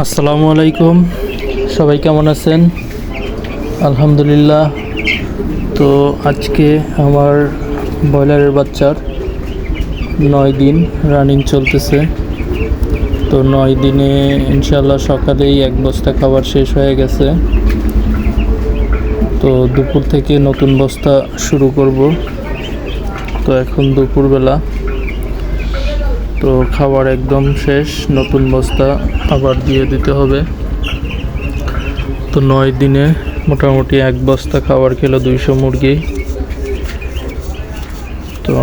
আসসালামু আলাইকুম। সবাই কেমন আছেন? আলহামদুলিল্লাহ। তো আজকে আমার ব্রয়লারের বাচ্চার নয় দিন রানিং চলতেছে। তো নয় দিনে ইনশাল্লাহ সকালেই এক বস্তা খাবার শেষ হয়ে গেছে। তো দুপুর থেকে নতুন বস্তা শুরু করব। তো এখন দুপুরবেলা তো খাবার একদম শেষ, নতুন বস্তা আবার দিয়ে দিতে হবে। তো নয় দিনে মোটামুটি এক বস্তা খাবার খেলো দুইশো মুরগি। তো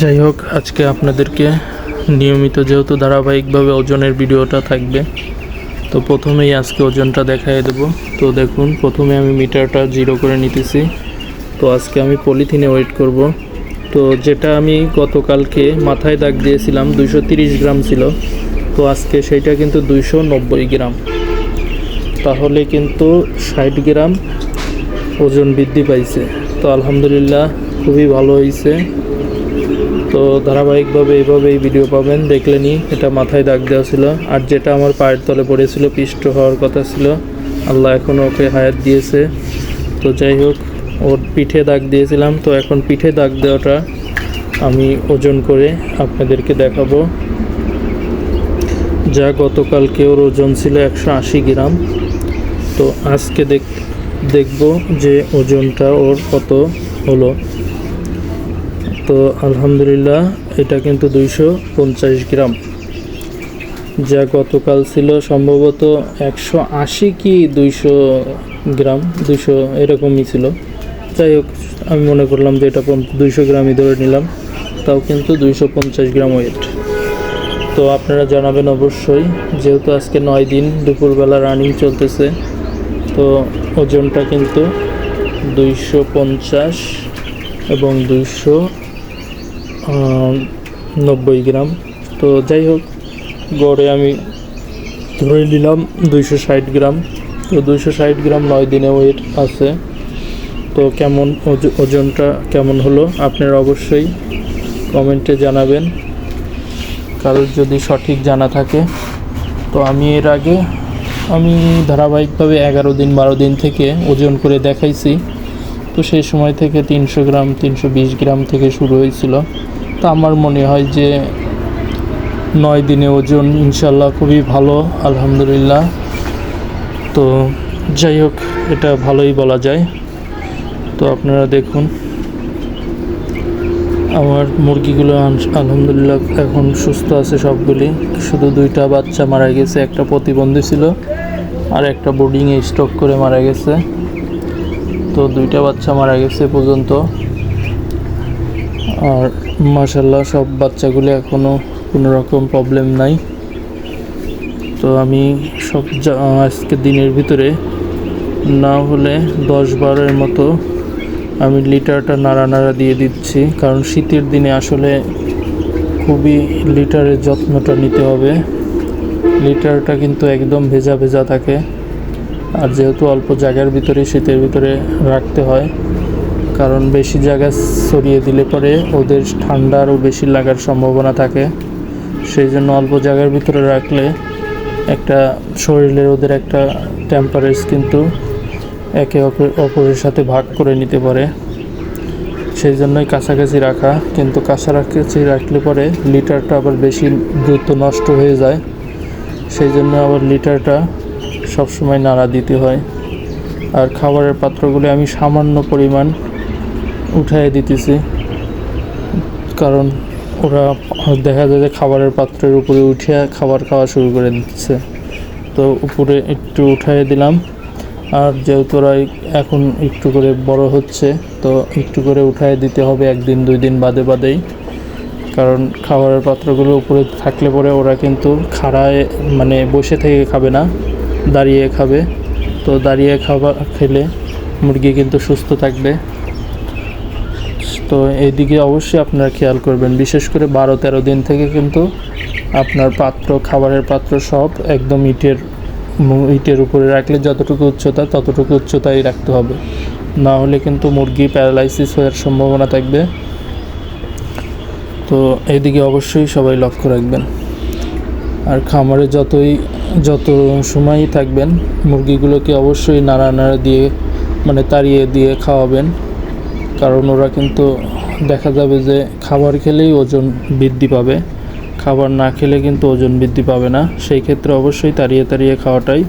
যাই হোক, আজকে আপনাদেরকে নিয়মিত যেহেতু ধারাবাহিকভাবে ওজনের ভিডিওটা থাকবে, তো প্রথমেই আজকে ওজনটা দেখাই দেব। তো দেখুন, প্রথমে আমি মিটারটা জিরো করে নিতেছি। তো আজকে আমি পলিথিনে ওয়েট করব। তো যেটা আমি গতকালকে মাথায় দাগ দিয়েছিলাম, দুইশো তিরিশ গ্রাম ছিল। তো আজকে সেইটা কিন্তু দুইশো নব্বই গ্রাম। তাহলে কিন্তু ষাট গ্রাম ওজন বৃদ্ধি পাইছে। তো আলহামদুলিল্লাহ খুবই ভালো হয়েছে তো ধারাবাহিকভাবে এইভাবেই ভিডিও পাবেন, দেখলেনি, এটা মাথায় দাগ দেওয়া ছিল। আর যেটা আমার পায়ের তলে পড়েছিল, পিষ্ট হওয়ার কথা ছিল, আল্লাহ এখনও ওকে হায়াত দিয়েছে। তো যাই হোক ওর পিঠে দাগ দিয়েছিলাম, তো এখন পিঠে দাগ দেওয়াটা আমি ওজন করে আপনাদেরকে দেখাবো। যা গতকালকে ওর ওজন ছিল একশো আশি গ্রাম। তো আজকে দেখ, দেখব যে ওজনটা ওর কত হলো। তো আলহামদুলিল্লাহ, এটা কিন্তু দুইশো পঞ্চাশ গ্রাম। যা গতকাল ছিল সম্ভবত একশো আশি কি দুইশো গ্রাম, দুইশো এরকমই ছিল। যাই হোক, আমি মনে করলাম যে এটা দুইশো গ্রামই ধরে নিলাম। তাও কিন্তু দুইশো পঞ্চাশ গ্রাম ওয়েট তো আপনারা জানাবেন অবশ্যই, যেহেতু আজকে নয় দিন, দুপুরবেলা রানিং চলতেছে, তো ওজনটা কিন্তু দুইশো পঞ্চাশ এবং দুইশো নব্বই গ্রাম। তো যাই হোক, গড়ে আমি ধরে নিলাম দুইশো ষাট গ্রাম। তো দুইশো ষাট গ্রাম নয় দিনে ওয়েট আছে। তো কেমন ওজ- ওজনটা কেমন হলো? আপনারা অবশ্যই কমেন্টে জানাবেন। কারোর যদি সঠিক জানা থাকে। তো আমি এর আগে, আমি ধারাবাহিকভাবে এগারো দিন, বারো দিন থেকে ওজন করে দেখাইছি। তো সেই সময় থেকে তিনশো গ্রাম, তিনশো বিশ গ্রাম থেকে শুরু হয়েছিল। তো আমার মনে হয় যে নয় দিনে ওজন ইনশাল্লাহ খুবই ভালো, আলহামদুলিল্লাহ। তো যাই হোক, এটা ভালোই বলা যায়। তো আপনারা দেখুন, আমার মুরগিগুলো আলহামদুলিল্লাহ এখন সুস্থ আছে সবগুলি। শুধু দুইটা বাচ্চা মারা গেছে, একটা প্রতিবন্ধী ছিল আর একটা বোর্ডিংয়ে স্টক করে মারা গেছে। তো দুইটা বাচ্চা মারা গেছে পর্যন্ত। আর মাশাল্লাহ সব বাচ্চাগুলো এখনও কোনো রকম প্রবলেম নাই। তো আমি সব আজকে দিনের ভিতরে না হলে দশ বারের মতো আমি লিটারটা নাড়া নাড়া দিয়ে দিচ্ছি, কারণ শীতের দিনে আসলে খুবই লিটারের যত্নটা নিতে হবে। লিটারটা কিন্তু একদম ভেজা ভেজা থাকে, আর যেহেতু অল্প জায়গার ভিতরে শীতের ভিতরে রাখতে হয়, কারণ বেশি জায়গা সরিয়ে দিলে পরে ওদের ঠান্ডা আরও বেশি লাগার সম্ভাবনা থাকে। সেই জন্য অল্প জায়গার ভিতরে রাখলে একটা শরীরের ওদের একটা টেম্পারেজ কিন্তু একে অপর- অপরের সাথে ভাগ করে নিতে পারে। সেই জন্যই কাছাকাছি রাখা, কিন্তু কাছাকাছি রাখলে পরে লিটারটা আবার বেশি দ্রুত নষ্ট হয়ে যায়। সেই জন্য আবার লিটারটা সবসময় নাড়া দিতে হয়। আর খাবারের পাত্রগুলি আমি সামান্য পরিমাণ উঠায় দিতেছি, কারণ ওরা দেখা যায় যে খাবারের পাত্রের উপরে উঠে খাবার খাওয়া শুরু করে দিচ্ছে। তো উপরে একটু উঠাই দিলাম। আর যেহেতু এখন একটু করে বড় হচ্ছে, তো একটু করে উঠায় দিতে হবে একদিন, দুই দিন বাদে বাদেই। কারণ খাবারের পাত্রগুলো উপরে থাকলে পরে ওরা কিন্তু খাড়ায় মানে বসে থেকে খাবে না, দাঁড়িয়ে খাবে। তো দাঁড়িয়ে খাবার খেলে মুরগি কিন্তু সুস্থ থাকবে। তো এইদিকে অবশ্যই আপনারা খেয়াল করবেন, বিশেষ করে বারো তেরো দিন থেকে কিন্তু আপনার পাত্র, খাবারের পাত্র সব একদম ইটের ইটের উপরে রাখলে যতটুকু উচ্চতা, ততটুকু উচ্চতাই রাখতে হবে। না হলে কিন্তু মুরগি প্যারালাইসিস হওয়ার সম্ভাবনা থাকবে। তো এদিকে অবশ্যই সবাই লক্ষ্য রাখবেন। আর খামারে যতই, যত সময়ই থাকবেন, মুরগিগুলোকে অবশ্যই নাড়া নাড়া দিয়ে মানে তাড়িয়ে দিয়ে খাওয়াবেন। কারণ ওরা কিন্তু দেখা যাবে যে খাবার খেলেই ওজন বৃদ্ধি পাবে। খাবার না খেলে কিন্তু ওজন বৃদ্ধি পাবে না। সেই ক্ষেত্রে অবশ্যই তাড়িয়ে তাড়িয়ে খাওয়াটাই,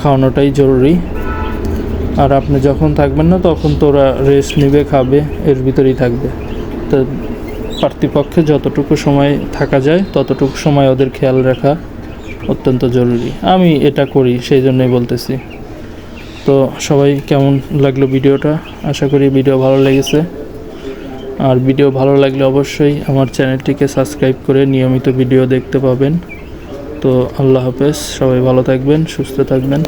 খাওয়ানোটাই জরুরি। আর আপনি যখন থাকবেন না, তখন তো ওরা রেস্ট নেবে, খাবে, এর ভিতরেই থাকবে। তো পার্থিপক্ষে যতটুকু সময় থাকা যায়, ততটুকু সময় ওদের খেয়াল রাখা অত্যন্ত জরুরি। আমি এটা করি, সেই জন্যই বলতেছি। তো সবাই কেমন লাগল ভিডিওটা? আশা করি ভিডিও ভালো লেগেছে। আর ভিডিও ভালো লাগলে অবশ্যই আমার চ্যানেলটিকে সাবস্ক্রাইব করে নিয়মিত ভিডিও দেখতে পাবেন। তো আল্লাহ হাফেজ, সবাই ভালো থাকবেন, সুস্থ থাকবেন।